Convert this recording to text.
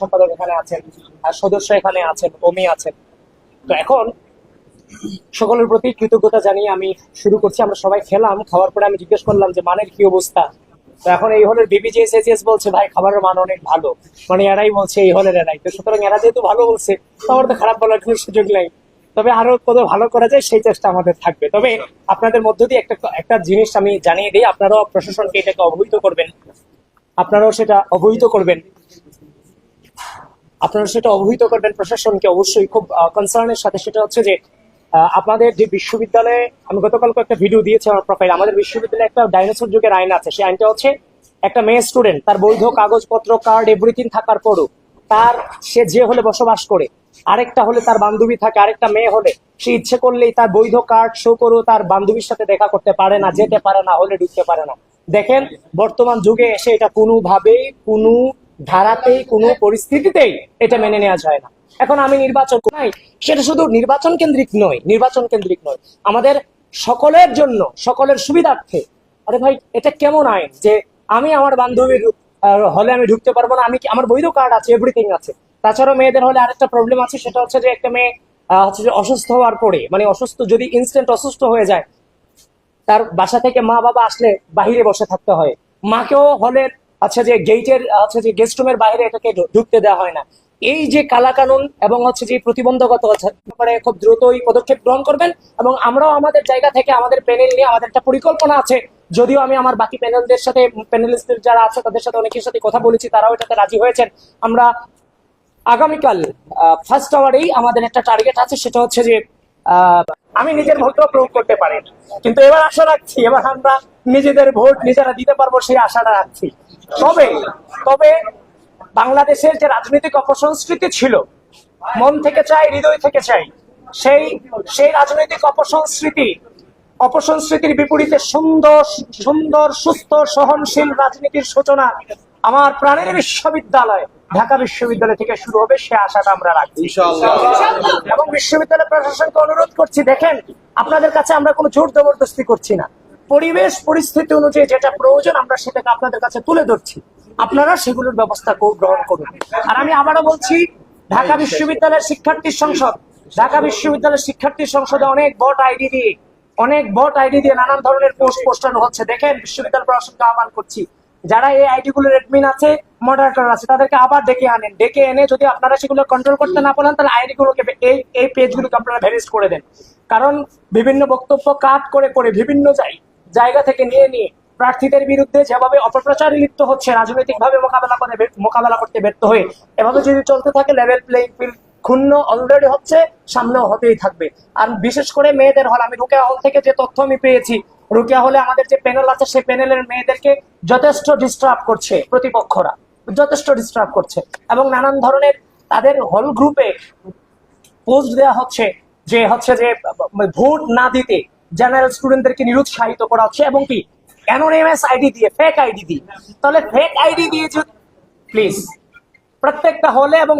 সম্পাদক এখানে আছেন সদস্য এখানে আছেন, ওমি আছেন। তো এখন সকলের প্রতি কৃতজ্ঞতা জানিয়ে আমি শুরু করছি। আমরা সবাই খেলাম, খাওয়ার পরে আমি জিজ্ঞেস করলাম যে, মানের কি অবস্থা? তো এখন এই হলের বলছে, ভাই, খাবারের মান অনেক ভালো। মানে এরাই বলছে, এই হলের এরাই। তো সুতরাং এরা যেহেতু ভালো বলছে আমার তো খারাপ বলার কোনো সুযোগ নেই। তবে আরও কত ভালো করা যায়, সেই চেষ্টা আমাদের থাকবে। তবে আপনাদের মধ্য দিয়ে একটা একটা জিনিস আমি জানিয়ে দিই। আপনারাও প্রশাসনকে এটাকে অবহিত করবেন। আপনারাও সেটা অবহিত করবেন। আপনারা সেটা অবহিত করবেন প্রশাসনকে অবশ্যই। খুব কনসার্নের সাথে সেটা হচ্ছে যে আপনাদের যে বিশ্ববিদ্যালয়ে, আমি গতকালকে একটা ভিডিও দিয়েছি আমার প্রোফাইল আমাদের বিশ্ববিদ্যালয়ে একটা ডাইনোসর যুগের আইন আছে। সেই আইনটা হচ্ছে একটা মেয়ে স্টুডেন্ট তার বৈধ কাগজপত্র কার্ড এভরিথিং থাকার পরও তার, সে যে হলে বসবাস করে, আরেকটা হলে তার বান্ধবী থাকে, আরেকটা মেয়ে হলে, সে ইচ্ছে করলেই তার বৈধ কার্ড শো করেও তার বান্ধবীর সাথে দেখা করতে পারে না, যেতে পারে না, হলে ঢুকতে পারে না। দেখেন, বর্তমান যুগে এসে এটা কোনোভাবেই, কোনো ধারাতেই কোনো পরিস্থিতিতেই এটা মেনে নেওয়া যায় না। এখন আমি নির্বাচন নাই, সেটা শুধু নির্বাচন কেন্দ্রিক নয়, নির্বাচন কেন্দ্রিক নয়। আমাদের সকলের জন্য, সকলের সুবিধার্থে। আরে ভাই, এটা কেমন আইন যে আমি আমার বান্ধবীর হলে আমি ঢুকতে পারব না? আমি কি আমার বৈধ কার্ড আছে এভরিথিং আছে। তাছাড়াও মেয়েদের হলে আরেকটা প্রবলেম আছে, সেটা হচ্ছে যে একটা মেয়ে হচ্ছে যে অসুস্থ হওয়ার পরে মানে অসুস্থ যদি ইনস্ট্যান্ট অসুস্থ হয়ে যায়, তার বাসা থেকে মা বাবা আসলে বাহিরে বসে থাকতে হয়। মাকেও হলের আচ্ছা যে গেটের আচ্ছা যে গেস্ট রুমের বাইরে এটাকে ঢুকতে দেওয়া হয় না। এই যে কালাকানুন এবং হচ্ছে যে প্রতিবন্ধকতা ব্যাপারে খুব দ্রুতই পদক্ষেপ গ্রহণ করবেন এবং আমরাও আমাদের জায়গা থেকে আমাদের প্যানেল নিয়ে আমাদের একটা পরিকল্পনা আছে। যদিও আমি আমার বাকি প্যানেলদের সাথে প্যানেলিস্টদের যারা আছে তাদের সাথে অনেকের সাথে কথা বলেছি, তারাও এটাতে রাজি হয়েছেন। আমরা আগামীকাল ফার্স্ট আওয়ারেই আমাদের একটা টার্গেট আছে, সেটা হচ্ছে যে আমি নিজের ভোটটাও প্রয়োগ করতে পারি কিন্তু এবার আশা রাখছি, এবার আমরা নিজেদের ভোট নিজেরা দিতে পারব সেই আশাটা রাখছি। তবে তবে বাংলাদেশের যে রাজনৈতিক অপসংস্কৃতি ছিল মন থেকে চাই হৃদয় থেকে চাই সেই সেই রাজনৈতিক অপসংস্কৃতি অপসংস্কৃতির বিপরীতে সুন্দর সুন্দর সুস্থ সহনশীল রাজনীতির সূচনা আমার প্রাণের বিশ্ববিদ্যালয় ঢাকা বিশ্ববিদ্যালয় থেকে শুরু হবে সে আশাটা আমরা রাখছি। এবং বিশ্ববিদ্যালয় প্রশাসনকে অনুরোধ করছি দেখেন আপনাদের কাছে আমরা কোনো জোর জবরদস্তি করছি না। পরিবেশ পরিস্থিতি অনুযায়ী যেটা প্রয়োজন, আমরা সেটাকে আপনাদের কাছে তুলে ধরছি। আপনারা সেগুলোর ব্যবস্থা গ্রহণ করুন। আর আমি আবারও বলছি, ঢাকা বিশ্ববিদ্যালয়ের শিক্ষার্থী সংসদ, ঢাকা বিশ্ববিদ্যালয়ের শিক্ষার্থী সংসদে অনেক বট আইডি দিয়ে, অনেক বট আইডি দিয়ে নানান ধরনের পোস্ট পোস্টানো হচ্ছে। দেখেন, বিশ্ববিদ্যালয় প্রশাসনকে আহ্বান করছি। যারা এই আইডি গুলোর অ্যাডমিন আছে মডারেটর আছে, তাদেরকে আবার ডেকে আনেন। ডেকে এনে যদি আপনারা সেগুলো কন্ট্রোল করতে না পারেন, তাহলে আইডি গুলোকে এই এই পেজ গুলোকে আপনারা ভ্যারিস করে দেন। কারণ বিভিন্ন বক্তব্য কাট করে করে বিভিন্ন জায়- জায়গা থেকে নিয়ে নিয়ে প্রার্থীদের বিরুদ্ধে যেভাবে অপপ্রচারে লিপ্ত হচ্ছে রাজনৈতিক ভাবে মোকাবেলা করে মোকাবেলা করতে ব্যর্থ হয়ে, এভাবে যদি চলতে থাকে লেভেল প্লেইং ফিল্ড ক্ষুণ্ণ অলরেডি হচ্ছে, সামনেও হতেই থাকবে। আর বিশেষ করে মেয়েদের হল, আমি রুকেয়া হল থেকে যে তথ্য আমি পেয়েছি, রুকেয়া হলে আমাদের যে প্যানেল আছে, সেই প্যানেলের মেয়েদেরকে যথেষ্ট ডিস্টার্ব করছে প্রতিপক্ষরা, যথেষ্ট ডিস্টার্ব করছে। এবং নানান ধরনের তাদের হল গ্রুপে পোস্ট দেওয়া হচ্ছে যে হচ্ছে যে, ভোট না দিতে জেনারেল স্টুডেন্টদেরকে নিরুৎসাহিত করা হচ্ছে এবং কি অ্যানোনিমাস আইডি দিয়ে ফেক আইডি দিয়ে। তাহলে ফেক আইডি দিয়ে প্লিজ প্রত্যেকটা হলে এবং